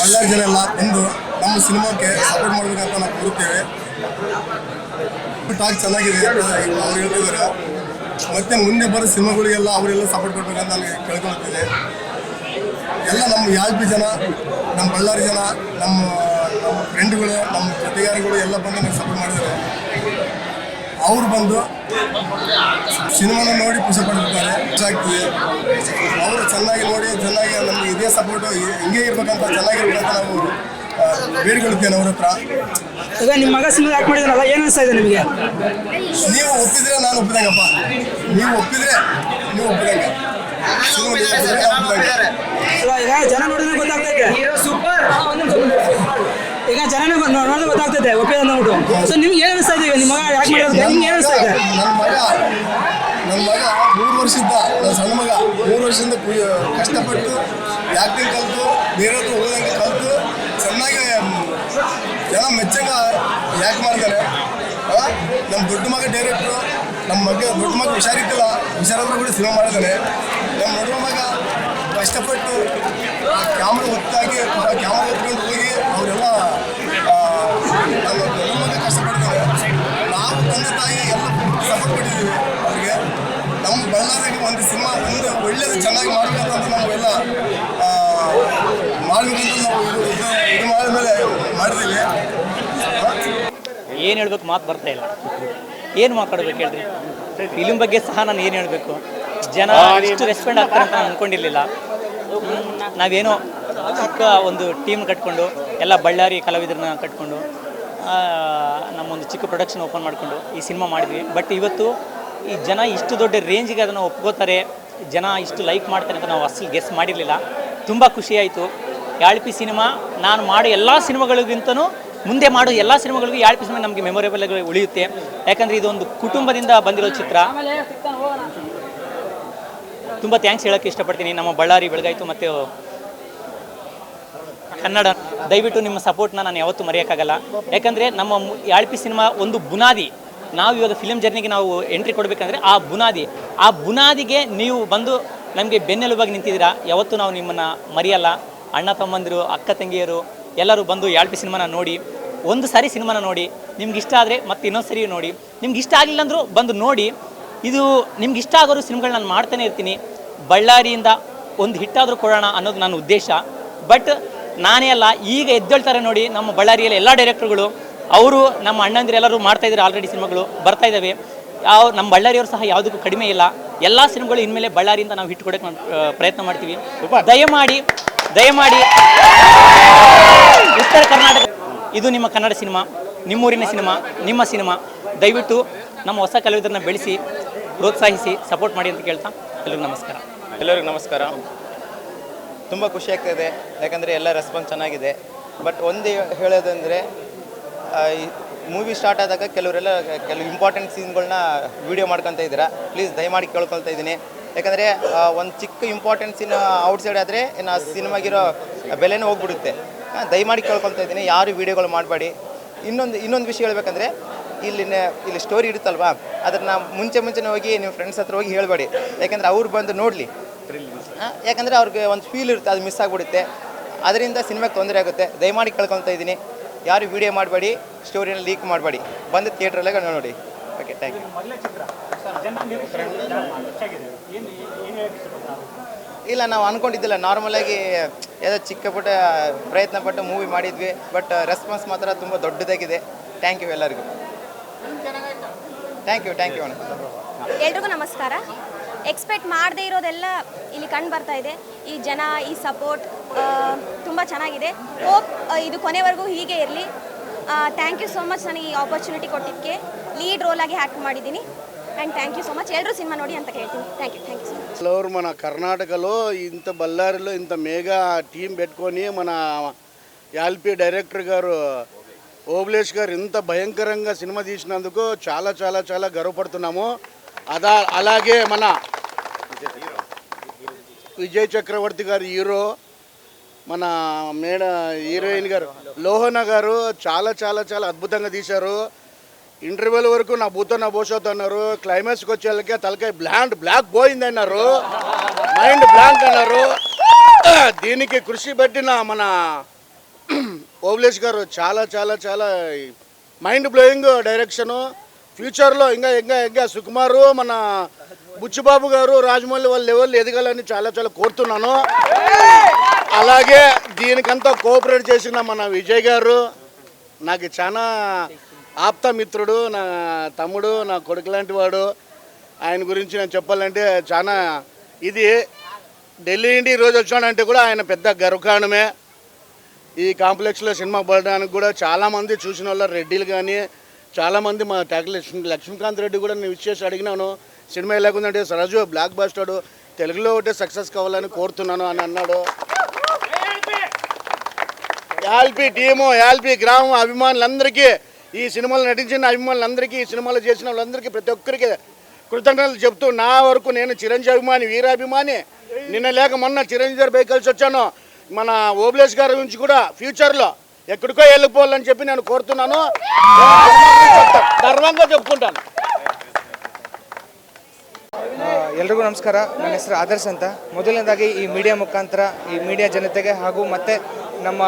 ಬಳ್ಳಾರಿ ಜನ ಎಲ್ಲ ಬಂದು ನಮ್ಮ ಸಿನಿಮಾಕ್ಕೆ ಸಪೋರ್ಟ್ ಮಾಡ್ಬೇಕಂತ ನಾವು ಕೋರುತ್ತೇವೆ. ಟಾಕ್ ಚೆನ್ನಾಗಿದೆ ಅವ್ರು ಹೇಳ್ತಿದ್ದಾರೆ. ಮತ್ತೆ ಮುಂದೆ ಬರೋ ಸಿನಿಮಾಗಳಿಗೆಲ್ಲ ಅವರೆಲ್ಲ ಸಪೋರ್ಟ್ ಕೊಡ್ಬೇಕಂತ ನನಗೆ ಕೇಳ್ಕೊಳ್ತೀನಿ ಎಲ್ಲ ನಮ್ಮ ಯಾಳ್ಪಿ ಜನ, ನಮ್ಮ ಬಳ್ಳಾರಿ ಜನ, ನಮ್ಮ ನಮ್ಮ ಫ್ರೆಂಡ್ಗಳು ನಮ್ಮ ಜೊತೆಗಾರಿಗಳು ಎಲ್ಲ ಬಂದು ನನಗೆ ಸಪೋರ್ಟ್ ಮಾಡಿದ್ದಾರೆ. ಅವ್ರು ಬಂದು ಸಿನಿಮಾನ ನೋಡಿ ಖುಷಿ ಆಗ್ತದೆ ಅವರು ಚೆನ್ನಾಗಿ ನೋಡಿ ಚೆನ್ನಾಗಿ ನಮ್ಗೆ ಇದೇ ಸಪೋರ್ಟ್ ಹಿಂಗೆ ಇರ್ಬೇಕಂತ ಚೆನ್ನಾಗಿರ್ಬೇಕಂತ ನಾವು ಬೇಡ್ಕೊಳ್ತೇನೆ ಅವ್ರ ಹತ್ರ. ಈಗ ನಿಮ್ಮ ಮಗ ಸಿನಿಮಾ ಯಾಕೆ ಮಾಡಿದ್ರಲ್ಲ ಏನು ಅನಿಸ್ತಾ ಇದೆ ನಿಮಗೆ? ನೀವು ಒಪ್ಪಿದ್ರೆ ನಾನು ಒಪ್ಪಿದಂಗಪ್ಪ. ನೀವು ಒಪ್ಪಿದ್ರೆ ನೀವು ಒಪ್ಪಿದಂಗೆ. ಈಗ ಜನ ನೋಡಿದ್ರೆ ಗೊತ್ತಾಗ್ತೈತೆ. ಈಗ ಜನ ನೋಡಿದ್ರೆ ಗೊತ್ತಾಗ್ತೈತೆ ಒಪ್ಪಿದ ಅಂದ್ಬಿಟ್ಟು ಸೊ ನಿಮ್ಗೆ ಏನು ಅನಿಸ್ತಾ ಇದೆ ನಿಮ್ಮ ಮಗ ಯಾಕೆ ಮಾಡಿದ್ರೆ ನಿಮ್ಗೆ ಏನು ಅನಿಸ್ತಾ ಇದೆ? ನನ್ನ ಮಗ ನನ್ನ ಮಗ ಮೂರು ವರ್ಷದಿಂದ ನನ್ನ ಸಣ್ಣ ಮಗ ಮೂರು ವರ್ಷದಿಂದ ಕಷ್ಟಪಟ್ಟು ಆ್ಯಕ್ಟಿಂಗ್ ಕಲಿತು, ಬೇರೆ ಓದಂಗೆ ಕಲಿತು, ಚೆನ್ನಾಗಿ ಜನ ಮೆಚ್ಚಂಗ ಯಾಕೆ ಮಾಡ್ತಾರೆ? ಆ? ನಮ್ಮ ದೊಡ್ಡ ಮಗ ಡೈರೆಕ್ಟ್ರು ನಮ್ಮ ಮಗ, ದೊಡ್ಡ ಮಗ ಹುಷಾರಿದ್ದಿಲ್ಲ ಹುಷಾರಾದ್ರೂ ಕೂಡ ಸಿನಿಮಾ ಮಾಡಿದ್ದಾನೆ ನಮ್ಮ ದೊಡ್ಡ ಮಗ ಕಷ್ಟಪಟ್ಟು ಆ ಕ್ಯಾಮ್ರಾ ಒತ್ತಾಗಿ ಕ್ಯಾಮ್ರಾ ಹೊತ್ಕೊಂಡು ಹೋಗಿ ಅವರೆಲ್ಲ ನನ್ನ ದೊಡ್ಡ ಮಗ ಕಷ್ಟಪಡ್ತಾರೆ ನಾವು ತಂದೆ ತಾಯಿ ಎಲ್ಲ ಸಪೋರ್ಟ್ ಕೊಟ್ಟಿದ್ದೀವಿ ಅವ್ರಿಗೆ ನಮ್ಮ ಬಳ್ಳಾರಿಗೆ ಒಂದು ಸಿನಿಮಾ ಒಂದು ಒಳ್ಳೇದು ಚೆನ್ನಾಗಿ ಮಾಡಬೇಕಂತ ನಾವೆಲ್ಲ ಆ, ಮಾಡ್ಬೇಕಂತ ನಾವು ಇದು ಇದು- ಇದು ಮಾಡಿದ್ಮೇಲೆ ಮಾಡಿದ್ದೀವಿ ಏನು ಹೇಳ್ಬೇಕು ಮಾತು ಬರ್ತಾ ಇಲ್ಲ. ಏನು ಮಾತಾಡ್ಬೇಕು ಹೇಳ್ರಿ? ಫಿಲಿಮ್ ಬಗ್ಗೆ ಸಹ ನಾನು ಏನು ಹೇಳಬೇಕು? ಜನ ಇಷ್ಟು ರೆಸ್ಪಾಂಡ್ ಆಗ್ತಾರೆ ಅಂತ ನಾನು ಅಂದ್ಕೊಂಡಿರಲಿಲ್ಲ ನಾವೇನೋ ಚಿಕ್ಕ ಒಂದು ಟೀಮ್ ಕಟ್ಕೊಂಡು ಎಲ್ಲ ಬಳ್ಳಾರಿ ಕಲಾವಿದರನ್ನ ಕಟ್ಕೊಂಡು ನಮ್ಮೊಂದು ಚಿಕ್ಕ ಪ್ರೊಡಕ್ಷನ್ ಓಪನ್ ಮಾಡಿಕೊಂಡು ಈ ಸಿನಿಮಾ ಮಾಡಿದ್ವಿ. ಬಟ್ ಇವತ್ತು ಈ ಜನ ಇಷ್ಟು ದೊಡ್ಡ ರೇಂಜಿಗೆ ಅದನ್ನು ಒಪ್ಕೋತಾರೆ, ಜನ ಇಷ್ಟು ಲೈಕ್ ಮಾಡ್ತಾರೆ ಅಂತ ನಾವು ಅಸಲು ಗೆಸ್ ಮಾಡಿರಲಿಲ್ಲ. ತುಂಬ ಖುಷಿಯಾಯಿತು ಯಾಳ್ಪಿ ಸಿನಿಮಾ ನಾನು ಮಾಡೋ ಎಲ್ಲ ಸಿನಿಮಾಗಳಿಗಿಂತನೂ ಮುಂದೆ ಮಾಡೋ ಎಲ್ಲ ಸಿನಿಮಾಗಳಿಗೂ ಯಾಳ್ಪಿ ಸಿನಿಮಾ ನಮಗೆ ಮೆಮೊರೇಬಲ್ ಉಳಿಯುತ್ತೆ. ಯಾಕಂದರೆ ಇದೊಂದು ಕುಟುಂಬದಿಂದ ಬಂದಿರೋ ಚಿತ್ರ. ತುಂಬ ಥ್ಯಾಂಕ್ಸ್ ಹೇಳೋಕ್ಕೆ ಇಷ್ಟಪಡ್ತೀನಿ. ನಮ್ಮ ಬಳ್ಳಾರಿ ಬೆಳಗಾಯಿತು ಮತ್ತು ಕನ್ನಡ, ದಯವಿಟ್ಟು ನಿಮ್ಮ ಸಪೋರ್ಟ್ನ ನಾನು ಯಾವತ್ತೂ ಮರೆಯೋಕ್ಕಾಗಲ್ಲ. ಯಾಕಂದರೆ ನಮ್ಮ ಯಾಳ್ಪಿ ಸಿನಿಮಾ ಒಂದು ಬುನಾದಿ. ನಾವು ಇವಾಗ ಫಿಲಮ್ ಜರ್ನಿಗೆ ನಾವು ಎಂಟ್ರಿ ಕೊಡಬೇಕಂದ್ರೆ ಆ ಬುನಾದಿ. ಆ ಬುನಾದಿಗೆ ನೀವು ಬಂದು ನಮಗೆ ಬೆನ್ನೆಲುಬಾಗಿ ನಿಂತಿದ್ದೀರಾ? ಯಾವತ್ತೂ ನಾವು ನಿಮ್ಮನ್ನು ಮರೆಯಲ್ಲ. ಅಣ್ಣ ತಮ್ಮಂದಿರು, ಅಕ್ಕ ತಂಗಿಯರು, ಎಲ್ಲರೂ ಬಂದು ಯಾಳ್ಪಿ ಸಿನಿಮಾನ ನೋಡಿ, ಒಂದು ಸಾರಿ ಸಿನಿಮಾನ ನೋಡಿ, ನಿಮ್ಗೆ ಇಷ್ಟ ಆದರೆ ಮತ್ತೆ ಇನ್ನೊಂದು ಸರಿ ನೋಡಿ. ನಿಮ್ಗೆ ಇಷ್ಟ ಆಗಲಿಲ್ಲ ಅಂದರೂ ಬಂದು ನೋಡಿ. ಇದು ನಿಮ್ಗೆ ಇಷ್ಟ ಆಗೋರು ಸಿನಿಮಾಗಳು ನಾನು ಮಾಡ್ತಾನೆ ಇರ್ತೀನಿ. ಬಳ್ಳಾರಿಯಿಂದ ಒಂದು ಹಿಟ್ಟಾದರೂ ಕೊಡೋಣ ಅನ್ನೋದು ನನ್ನ ಉದ್ದೇಶ. ಬಟ್ ನಾನೇ ಅಲ್ಲ ಈಗ ಎದ್ದೇಳ್ತಾರೆ ನೋಡಿ ನಮ್ಮ ಬಳ್ಳಾರಿಯಲ್ಲಿ ಎಲ್ಲ ಡೈರೆಕ್ಟರ್ಗಳು ಅವರು ನಮ್ಮ ಅಣ್ಣಂದಿರು ಎಲ್ಲರೂ ಮಾಡ್ತಾ ಇದ್ದಾರೆ ಆಲ್ರೆಡಿ ಸಿನಿಮಾಗಳು ಬರ್ತಾ ಇದ್ದಾವೆ. ಯಾವ ನಮ್ಮ ಬಳ್ಳಾರಿಯವರು ಸಹ ಯಾವುದಕ್ಕೂ ಕಡಿಮೆ ಇಲ್ಲ. ಎಲ್ಲ ಸಿನಿಮಾಗಳು ಇನ್ಮೇಲೆ ಬಳ್ಳಾರಿಯಿಂದ ನಾವು ಕೊಡೋಕ್ಕೆ ನಾವು, ಆ, ಪ್ರಯತ್ನ ಮಾಡ್ತೀವಿ. ದಯಮಾಡಿ ದಯಮಾಡಿ. ಉತ್ತರ ಕರ್ನಾಟಕ ಇದು ನಿಮ್ಮ ಕನ್ನಡ ಸಿನಿಮಾ ನಿಮ್ಮೂರಿನ ಸಿನಿಮಾ ನಿಮ್ಮ ಸಿನಿಮಾ. ದಯವಿಟ್ಟು ನಮ್ಮ ಹೊಸ ಕಲಾವಿದರನ್ನ ಬೆಳೆಸಿ ಪ್ರೋತ್ಸಾಹಿಸಿ ಸಪೋರ್ಟ್ ಮಾಡಿ ಅಂತ ಕೇಳ್ತಾ ಎಲ್ಲರಿಗೂ ನಮಸ್ಕಾರ. ಎಲ್ಲರಿಗೂ ನಮಸ್ಕಾರ. ತುಂಬ ಖುಷಿ ಆಗ್ತಾಯಿದೆ ಯಾಕಂದರೆ ಎಲ್ಲ ರೆಸ್ಪಾನ್ಸ್ ಚೆನ್ನಾಗಿದೆ. ಬಟ್ ಒಂದು ಹೇಳೋದಂದರೆ ಮೂವಿ ಸ್ಟಾರ್ಟ್ ಆದಾಗ ಕೆಲವರೆಲ್ಲ, ಕೆಲವು ಇಂಪಾರ್ಟೆಂಟ್ ಸೀನ್ಗಳನ್ನ ವೀಡಿಯೋ ಮಾಡ್ಕೊತಾ ಇದ್ದೀರಾ? ಪ್ಲೀಸ್ ದಯಮಾಡಿ ಕೇಳ್ಕೊಳ್ತಾ ಇದ್ದೀನಿ. ಯಾಕಂದರೆ ಒಂದು ಚಿಕ್ಕ ಇಂಪಾರ್ಟೆಂಟ್ ಸೀನ್ ಔಟ್ಸೈಡ್ ಆದರೆ ಇನ್ನು ಆ ಸಿನಿಮಾಗಿರೋ ಬೆಲೆನೂ ಹೋಗ್ಬಿಡುತ್ತೆ. ದಯಮಾಡಿ ಕೇಳ್ಕೊಳ್ತಾ ಇದ್ದೀನಿ. ಯಾರು ವೀಡಿಯೋಗಳು ಮಾಡಬೇಡಿ. ಇನ್ನೊಂದು ಇನ್ನೊಂದು ವಿಷಯ ಹೇಳ್ಬೇಕಂದ್ರೆ, ಇಲ್ಲಿ ಇಲ್ಲಿ ಸ್ಟೋರಿ ಇರುತ್ತಲ್ವಾ? ಅದನ್ನು ಮುಂಚೆ ಮುಂಚೆನೇ ಹೋಗಿ ನಿಮ್ಮ ಫ್ರೆಂಡ್ಸ್ ಹತ್ರ ಹೋಗಿ ಹೇಳಬೇಡಿ. ಯಾಕಂದರೆ ಅವ್ರು ಬಂದು ನೋಡಲಿ. ಯಾಕಂದರೆ ಅವ್ರಿಗೆ ಒಂದು ಫೀಲ್ ಇರುತ್ತೆ ಅದು ಮಿಸ್ ಆಗಿಬಿಡುತ್ತೆ. ಅದರಿಂದ ಸಿನಿಮಾಗೆ ತೊಂದರೆ ಆಗುತ್ತೆ. ದಯಮಾಡಿ ಕೇಳ್ಕೊಳ್ತಾ ಇದ್ದೀನಿ. ಯಾರು ವಿಡಿಯೋ ಮಾಡಬೇಡಿ ಸ್ಟೋರಿನ ಲೀಕ್ ಮಾಡಬೇಡಿ. ಬಂದು ಥಿಯೇಟ್ರಲ್ಲೇ ನೋಡಿ ಓಕೆ ಥ್ಯಾಂಕ್ ಯು ಇಲ್ಲ ನಾವು ಅಂದ್ಕೊಂಡಿದ್ದಿಲ್ಲ ನಾರ್ಮಲಾಗಿ ಯಾವುದೋ ಚಿಕ್ಕ ಪುಟ್ಟ ಪ್ರಯತ್ನ ಪಟ್ಟು ಮೂವಿ ಮಾಡಿದ್ವಿ ಬಟ್ ರೆಸ್ಪಾನ್ಸ್ ಮಾತ್ರ ತುಂಬ ದೊಡ್ಡದಾಗಿದೆ. ಥ್ಯಾಂಕ್ ಯು ಎಲ್ಲರಿಗೂ. ಥ್ಯಾಂಕ್ ಯು ಥ್ಯಾಂಕ್ ಯು ಅಣ್ಣ. ಎಲ್ರಿಗೂ ನಮಸ್ಕಾರ. ಎಕ್ಸ್ಪೆಕ್ಟ್ ಮಾಡದೇ ಇರೋದೆಲ್ಲ ಇಲ್ಲಿ ಕಂಡು ಬರ್ತಾ ಇದೆ ಈ ಜನ ಈ ಸಪೋರ್ಟ್ ತುಂಬ ಚೆನ್ನಾಗಿದೆ ಹೋಪ್ ಇದು ಕೊನೆವರೆಗೂ ಹೀಗೆ ಇರಲಿ ಥ್ಯಾಂಕ್ ಯು ಸೋ ಮಚ್ ನನಗೆ ಈ ಆಪರ್ಚುನಿಟಿ ಕೊಟ್ಟಿದ್ದಕ್ಕೆ ಲೀಡ್ ರೋಲ್ ಆಗಿ ಹ್ಯಾಕ್ ಮಾಡಿದ್ದೀನಿ and thank you so much ಎಲ್ಲರೂ ಸಿನಿಮಾ ನೋಡಿ ಅಂತ ಕೇಳ್ತೀನಿ thank you thank you so much floor మన కర్ణాటకలో ఇంత బళ్ళారిలో ఇంత మేఘా టీం పెట్టుకొని మన యాల్పి డైరెక్టర్ గారు ఓబులేష్ గారు ఇంత భయంకరంగా సినిమా తీసినందుకు చాలా చాలా చాలా గర్వపడుతున్నాము అదా అలాగే మన విజయ్ చక్రవర్తి గారు హీరో మన మేడ హీరోయిన్ గారు లోహన గారు చాలా చాలా చాలా అద్భుతంగా తీశారు. ఇంటర్వెల్ వరకు నా భూతో నా భవిష్యత్తు అన్నారు. క్లైమాక్స్కి వచ్చేళ్ళకే తలకాయ బ్లాండ్ బ్లాక్ పోయింది అన్నారు. మైండ్ బ్లాంక్ అన్నారు. దీనికి కృషి పెట్టిన మన ఓవలేష్ గారు చాలా చాలా చాలా మైండ్ బ్లోయింగ్ డైరెక్షను ఫ్యూచర్లో ఇంకా ఇంకా ఇంకా సుకుమారు మన బుచ్చిబాబు గారు రాజమౌళి వాళ్ళ లెవెల్ ఎదగాలని చాలా చాలా కోరుతున్నాను. అలాగే దీనికంతా కోఆపరేట్ చేసిన మన విజయ్ గారు నాకు చాలా ఆప్త మిత్రుడు నా తమ్ముడు నా కొడుకు లాంటి వాడు. ఆయన గురించి నేను చెప్పాలంటే చాలా ఇది ఢిల్లీ నుండి ఈరోజు వచ్చాడంటే కూడా ఆయన పెద్ద గర్వకారణమే. ఈ కాంప్లెక్స్లో సినిమా పడడానికి కూడా చాలామంది చూసిన వాళ్ళు రెడ్డిలు కానీ చాలామంది మా టాక్ లక్ష్మీకాంత్ రెడ్డి కూడా నేను విష్ చేసి అడిగినాను. సినిమా ఎలాగుందంటే సరజు బ్లాక్ బాస్టాడు తెలుగులో ఒకటే సక్సెస్ కావాలని కోరుతున్నాను అని అన్నాడు. యాల్పి టీము యాల్పి గ్రామం అభిమానులందరికీ ఈ సినిమాలో నటించిన అభిమానులందరికీ ఈ సినిమాలో చేసిన వాళ్ళందరికీ ప్రతి ఒక్కరికి కృతజ్ఞతలు చెప్తూ నా వరకు నేను చిరంజీవి అభిమాని వీరాభిమాని నిన్న లేక మొన్న చిరంజీవి గారి కలిసి వచ్చాను. మన ఓబ్లేష్ గారి గురించి కూడా ఫ్యూచర్లో ఎక్కడికో వెళ్ళిపోవాలని చెప్పి నేను కోరుతున్నాను. గర్వంగా చెప్పుకుంటాను ಎಲ್ರಿಗೂ ನಮಸ್ಕಾರ. ನನ್ನ ಹೆಸರು ಆದರ್ಶ್ ಅಂತ. ಮೊದಲನೇದಾಗಿ ಈ ಮೀಡಿಯಾ ಮುಖಾಂತರ ಈ ಮೀಡಿಯಾ ಜನತೆಗೆ ಹಾಗೂ ಮತ್ತು ನಮ್ಮ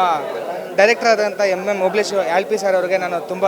ಡೈರೆಕ್ಟರ್ ಆದಂಥ M M Moblesh L P sir ಅವರಿಗೆ ನಾನು ತುಂಬ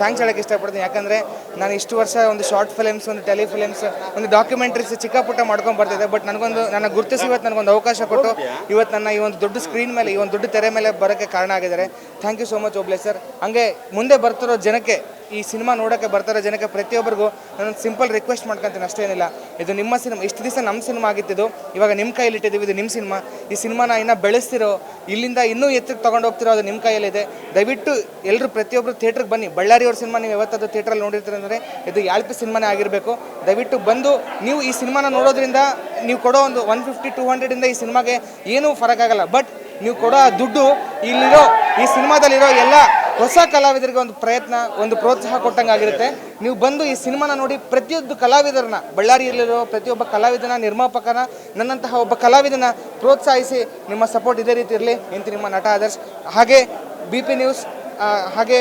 ಥ್ಯಾಂಕ್ಸ್ ಹೇಳೋಕ್ಕೆ ಇಷ್ಟಪಡ್ತೀನಿ. ಯಾಕಂದರೆ ನಾನು ಇಷ್ಟು ವರ್ಷ ಒಂದು ಶಾರ್ಟ್ ಫಿಲಮ್ಸ್ ಒಂದು ಟೆಲಿ ಫಿಲಮ್ಸ್ ಒಂದು ಡಾಕ್ಯುಮೆಂಟ್ರೀಸ್ ಚಿಕ್ಕ ಪುಟ್ಟ ಮಾಡ್ಕೊಂಡು ಬರ್ತಿದ್ದೆ ಬಟ್ ನನಗೊಂದು, ನನ್ನ ಗುರುತಿಸಿ ಇವತ್ತು ನನಗೊಂದು ಅವಕಾಶ ಕೊಟ್ಟು ಇವತ್ತು ನನ್ನ ಈ ಒಂದು ದೊಡ್ಡ ಸ್ಕ್ರೀನ್ ಮೇಲೆ, ಈ ಒಂದು ದೊಡ್ಡ ತೆರೆ ಮೇಲೆ ಬರೋಕ್ಕೆ ಕಾರಣ ಆಗಿದ್ದಾರೆ. Thank you so much Oblesh sir ಹಂಗೆ ಮುಂದೆ ಬರ್ತಿರೋ ಜನಕ್ಕೆ ಈ ಸಿನಿಮಾ ನೋಡೋಕ್ಕೆ ಬರ್ತಾರೆ ಜನಕ್ಕೆ ಪ್ರತಿಯೊಬ್ಬರಿಗೂ ನಾನು ಸಿಂಪಲ್ ರಿಕ್ವೆಸ್ಟ್ ಮಾಡ್ಕೊತೀನಿ, ಅಷ್ಟೇನಿಲ್ಲ. ಇದು ನಿಮ್ಮ ಸಿನಿಮಾ, ಇಷ್ಟು ದಿವಸ ನಮ್ಮ ಸಿನಿಮಾ ಆಗಿತ್ತಿದ್ದು, ಇವಾಗ ನಿಮ್ಮ ಕೈಯಲ್ಲಿಟ್ಟಿದ್ದೀವಿ ಇದು ನಿಮ್ಮ ಸಿನಿಮಾ. ಈ ಸಿನಿಮಾನ ಇನ್ನೂ ಬೆಳೆಸ್ತಿರೋ, ಇಲ್ಲಿಂದ ಇನ್ನೂ ಎತ್ತಕ್ಕೆ ತೊಗೊಂಡು ಹೋಗ್ತಿರೋ ಅದು ನಿಮ್ಮ ಕೈಯಲ್ಲಿದೆ. ದಯವಿಟ್ಟು ಎಲ್ಲರೂ ಪ್ರತಿಯೊಬ್ಬರು ಥಿಯೇಟ್ರಿಗೆ ಬನ್ನಿ. ಬಳ್ಳಾರಿಯವ್ರ ಸಿನಿಮಾ ನೀವು ಯಾವತ್ತಾದ್ರೂ ಥಿಯೇಟ್ರಲ್ಲಿ ನೋಡಿರ್ತೀರಿ ಅಂದರೆ ಇದು ಯಾಳ್ಪಿ ಸಿನಿಮಾನೇ ಆಗಿರಬೇಕು. ದಯವಿಟ್ಟು ಬಂದು, ನೀವು ಈ ಸಿನಿಮಾನ ನೋಡೋದ್ರಿಂದ ನೀವು ಕೊಡೋ ಒಂದು ಒನ್ ಫಿಫ್ಟಿ, ಟೂ ಹಂಡ್ರೆಡಿಂದ ಈ ಸಿನಿಮಾಗೆ ಏನೂ ಫರಕ್ ಆಗಲ್ಲ. ಬಟ್ ನೀವು ಕೊಡೋ ದುಡ್ಡು ಇಲ್ಲಿರೋ, ಈ ಸಿನಿಮಾದಲ್ಲಿರೋ ಎಲ್ಲ ಹೊಸ ಕಲಾವಿದರಿಗೆ ಒಂದು ಪ್ರಯತ್ನ, ಒಂದು ಪ್ರೋತ್ಸಾಹ ಕೊಟ್ಟಂಗೆ ಆಗಿರುತ್ತೆ. ನೀವು ಬಂದು ಈ ಸಿನಿಮಾನ ನೋಡಿ ಪ್ರತಿಯೊಂದು ಕಲಾವಿದರನ್ನ, ಬಳ್ಳಾರಿಯಲ್ಲಿರೋ ಪ್ರತಿಯೊಬ್ಬ ಕಲಾವಿದನ, ನಿರ್ಮಾಪಕನ, ನನ್ನಂತಹ ಒಬ್ಬ ಕಲಾವಿದನ ಪ್ರೋತ್ಸಾಹಿಸಿ ನಿಮ್ಮ ಸಪೋರ್ಟ್ ಇದೇ ರೀತಿ ಇರಲಿ. ಎಂತ ನಿಮ್ಮ ನಟ ಆದರ್ಶ್. ಹಾಗೆ ಬಿ ನ್ಯೂಸ್ ಹಾಗೆ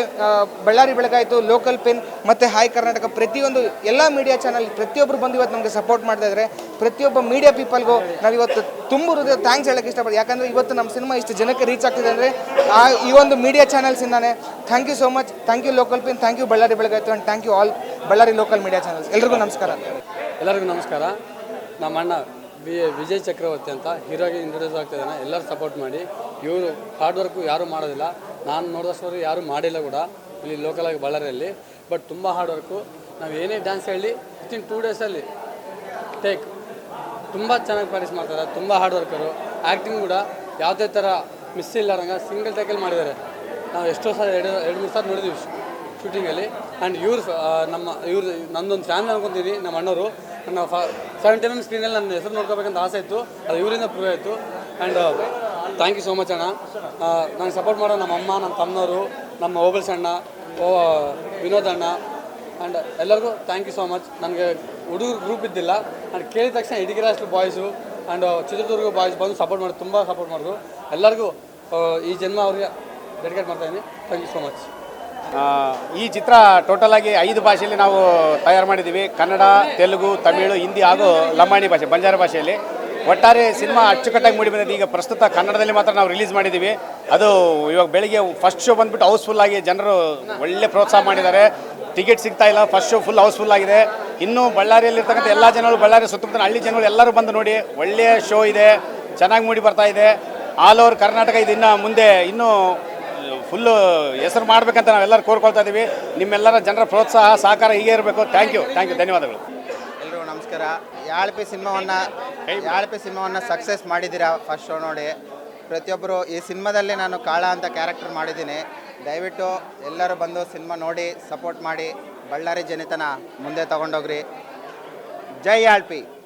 ಬಳ್ಳಾರಿ ಬೆಳಗಾಯಿತು ಲೋಕಲ್ ಪಿನ್ ಮತ್ತು ಹಾಯ್ ಕರ್ನಾಟಕ ಪ್ರತಿಯೊಂದು ಎಲ್ಲ ಮೀಡಿಯಾ ಚಾನಲ್ ಪ್ರತಿಯೊಬ್ಬರು ಬಂದು ಇವತ್ತು ನಮಗೆ ಸಪೋರ್ಟ್ ಮಾಡ್ತಾ ಇದ್ದಾರೆ ಪ್ರತಿಯೊಬ್ಬ ಮೀಡಿಯಾ ಪೀಪಲ್ಗೂ ನಾವು ಇವತ್ತು ತುಂಬ ಹೃದಯ ಥ್ಯಾಂಕ್ಸ್ ಹೇಳಕ್ಕೆ ಇಷ್ಟಪಡ್ತೀನಿ. ಯಾಕಂದರೆ ಇವತ್ತು ನಮ್ಮ ಸಿನಿಮಾ ಇಷ್ಟು ಜನಕ್ಕೆ ರೀಚ್ ಆಗ್ತಿದೆ ಅಂದರೆ ಆ, ಈ ಒಂದು media ಚಾನಲ್ಸಿಂದಾನೆ thank you so much thank you local pin thank you Ballari Belagayitu and thank you all Ballari local media channels ಎಲ್ರಿಗೂ ನಮಸ್ಕಾರ. ಎಲ್ಲರಿಗೂ ನಮಸ್ಕಾರ. ನಮ್ಮ ಅಣ್ಣ ಬಿ ವಿಜಯ್ ಚಕ್ರವರ್ತಿ ಅಂತ ಹೀರೋಗೆ ಇಂಟ್ರೊಡ್ಯೂಸ್ ಆಗ್ತಿದ್ದಾನೆ. ಎಲ್ಲರೂ ಸಪೋರ್ಟ್ ಮಾಡಿ. ಇವರು ಹಾರ್ಡ್ ವರ್ಕು ಯಾರೂ ಮಾಡೋದಿಲ್ಲ. ನಾನು ನೋಡಿದಷ್ಟು ಯಾರೂ ಮಾಡಿಲ್ಲ ಕೂಡ, ಇಲ್ಲಿ ಲೋಕಲಾಗಿ ಬಳ್ಳಾರಿಯಲ್ಲಿ. ಬಟ್ ತುಂಬ ಹಾರ್ಡ್ ವರ್ಕು ನಾವು ಏನೇ ಡ್ಯಾನ್ಸ್ ಹೇಳಿ ವಿತಿನ್ ಟೂ ಡೇಸಲ್ಲಿ ಟೇಕ್ ತುಂಬ ಚೆನ್ನಾಗಿ ಪ್ರಾಕ್ಟೀಸ್ ಮಾಡ್ತಾರೆ, ತುಂಬ ಹಾರ್ಡ್ ವರ್ಕರು ಆ್ಯಕ್ಟಿಂಗ್ ಕೂಡ ಯಾವುದೇ ಥರ ಮಿಸ್ ಇಲ್ಲಾರಂಗೆ ಸಿಂಗಲ್ ಟೇಕಲ್ಲಿ ಮಾಡಿದ್ದಾರೆ. ನಾವು ಎಷ್ಟೋ ಸಲ ಎರಡು ಎರಡು, ಮೂರು ಸಲ ನೋಡಿದ್ದೀವಿ ಶೂಟಿಂಗಲ್ಲಿ ಆ್ಯಂಡ್ ಇವ್ರು ನಮ್ಮ, ಇವ್ರು, ನಂದೊಂದು ಫ್ಯಾಮಿಲಿ ಅನ್ಕೊತೀನಿ, ನಮ್ಮ ಅಣ್ಣವರು. ನನ್ನ ಫ ಸೆವೆಂಟಿ ಎಂ ಸ್ಕ್ರೀನಲ್ಲಿ ನನ್ನ ಹೆಸರು ನೋಡ್ಕೋಬೇಕಂತ ಆಸೆ ಇತ್ತು, ಅದು ಇವರಿಂದ ಪ್ರೂವ್ ಆಯಿತು. And thank you so much ಅಣ್ಣ. ನನಗೆ ಸಪೋರ್ಟ್ ಮಾಡೋ ನಮ್ಮ ಅಮ್ಮ, ನಮ್ಮ ತಮ್ಮನವರು, ನಮ್ಮ ಓಬಲ್ಸ್ ಅಣ್ಣ, ಓ ವಿನೋದ್ ಅಣ್ಣ ಆ್ಯಂಡ್ ಎಲ್ಲರಿಗೂ ಥ್ಯಾಂಕ್ ಯು ಸೋ ಮಚ್. ನನಗೆ ಹುಡುಗರು ಗ್ರೂಪ್ ಇದ್ದಿಲ್ಲ. ಆ್ಯಂಡ್ ಕೇಳಿದ ತಕ್ಷಣ ಇಡೀ ಅಷ್ಟು ಬಾಯ್ಸು ಆ್ಯಂಡ್ ಚಿತ್ರದುರ್ಗ ಬಾಯ್ಸ್ ಬಂದು ಸಪೋರ್ಟ್ ಮಾಡಿ ತುಂಬ ಸಪೋರ್ಟ್ ಮಾಡಿದ್ರು. ಎಲ್ಲರಿಗೂ ಈ ಜನ್ಮ ಅವ್ರಿಗೆ ಡೆಡಿಕೇಟ್ ಮಾಡ್ತಾಯಿದ್ದೀನಿ ಥ್ಯಾಂಕ್ ಯು ಸೋ ಮಚ್. ಈ ಚಿತ್ರ ಟೋಟಲ್ ಆಗಿ ಐದು ಭಾಷೆಯಲ್ಲಿ ನಾವು ತಯಾರು ಮಾಡಿದ್ದೀವಿ. ಕನ್ನಡ, ತೆಲುಗು, ತಮಿಳು, ಹಿಂದಿ ಹಾಗೂ ಲಂಬಾಣಿ ಭಾಷೆ, ಬಂಜಾರ ಭಾಷೆಯಲ್ಲಿ. ಒಟ್ಟಾರೆ ಸಿನಿಮಾ ಅಚ್ಚುಕಟ್ಟಾಗಿ ಮೂಡಿ ಬಂದಿದೆ. ಈಗ ಪ್ರಸ್ತುತ ಕನ್ನಡದಲ್ಲಿ ಮಾತ್ರ ನಾವು ರಿಲೀಸ್ ಮಾಡಿದ್ದೀವಿ. ಅದು ಇವಾಗ ಬೆಳಿಗ್ಗೆ ಫಸ್ಟ್ ಶೋ ಬಂದ್ಬಿಟ್ಟು ಹೌಸ್ಫುಲ್ ಆಗಿ ಜನರು ಒಳ್ಳೆ ಪ್ರೋತ್ಸಾಹ ಮಾಡಿದ್ದಾರೆ. ಟಿಕೆಟ್ ಸಿಗ್ತಾ ಇಲ್ಲ. ಫಸ್ಟ್ ಶೋ ಫುಲ್ ಹೌಸ್ಫುಲ್ ಆಗಿದೆ. ಇನ್ನು ಬಳ್ಳಾರಿಯಲ್ಲಿರ್ತಕ್ಕಂಥ ಎಲ್ಲ ಜನಗಳು, ಬಳ್ಳಾರಿ ಸುತ್ತಮುತ್ತ ಹಳ್ಳಿ ಜನಗಳು ಎಲ್ಲರೂ ಬಂದು ನೋಡಿ, ಒಳ್ಳೆಯ ಶೋ ಇದೆ. ಚೆನ್ನಾಗಿ ಮೂಡಿ ಬರ್ತಾ ಇದೆ. ಆಲ್ ಓವರ್ ಕರ್ನಾಟಕ ಇದು ಇನ್ನು ಮುಂದೆ ಇನ್ನೂ ಫುಲ್ಲು ಹೆಸರು ಮಾಡಬೇಕಂತ ನಾವೆಲ್ಲರೂ ಕೋರ್ಕೊಳ್ತಾ ಇದ್ದೀವಿ. ನಿಮ್ಮೆಲ್ಲರ ಜನರ ಪ್ರೋತ್ಸಾಹ, ಸಹಕಾರ ಹೀಗೆ ಇರಬೇಕು. ಥ್ಯಾಂಕ್ ಯು ಥ್ಯಾಂಕ್ ಯು ಧನ್ಯವಾದಗಳು. ನಮಸ್ಕಾರ. ಯಾಳ್ಪಿ ಸಿನಿಮಾವನ್ನು ಯಾಳ್ಪಿ ಸಿನಿಮಾವನ್ನು ಸಕ್ಸಸ್ ಮಾಡಿದ್ದೀರಾ ಫಸ್ಟ್ ಶೋ ನೋಡಿ. ಪ್ರತಿಯೊಬ್ಬರು ಈ ಸಿನಿಮಾದಲ್ಲಿ ನಾನು ಕಾಳ ಅಂತ ಕ್ಯಾರೆಕ್ಟರ್ ಮಾಡಿದ್ದೀನಿ. ದಯವಿಟ್ಟು ಎಲ್ಲರೂ ಬಂದು ಸಿನಿಮಾ ನೋಡಿ ಸಪೋರ್ಟ್ ಮಾಡಿ. ಬಳ್ಳಾರಿ ಜನಿತನ ಮುಂದೆ ತಗೊಂಡೋಗ್ರಿ. ಜೈ ಯಾಳ್ಪಿ.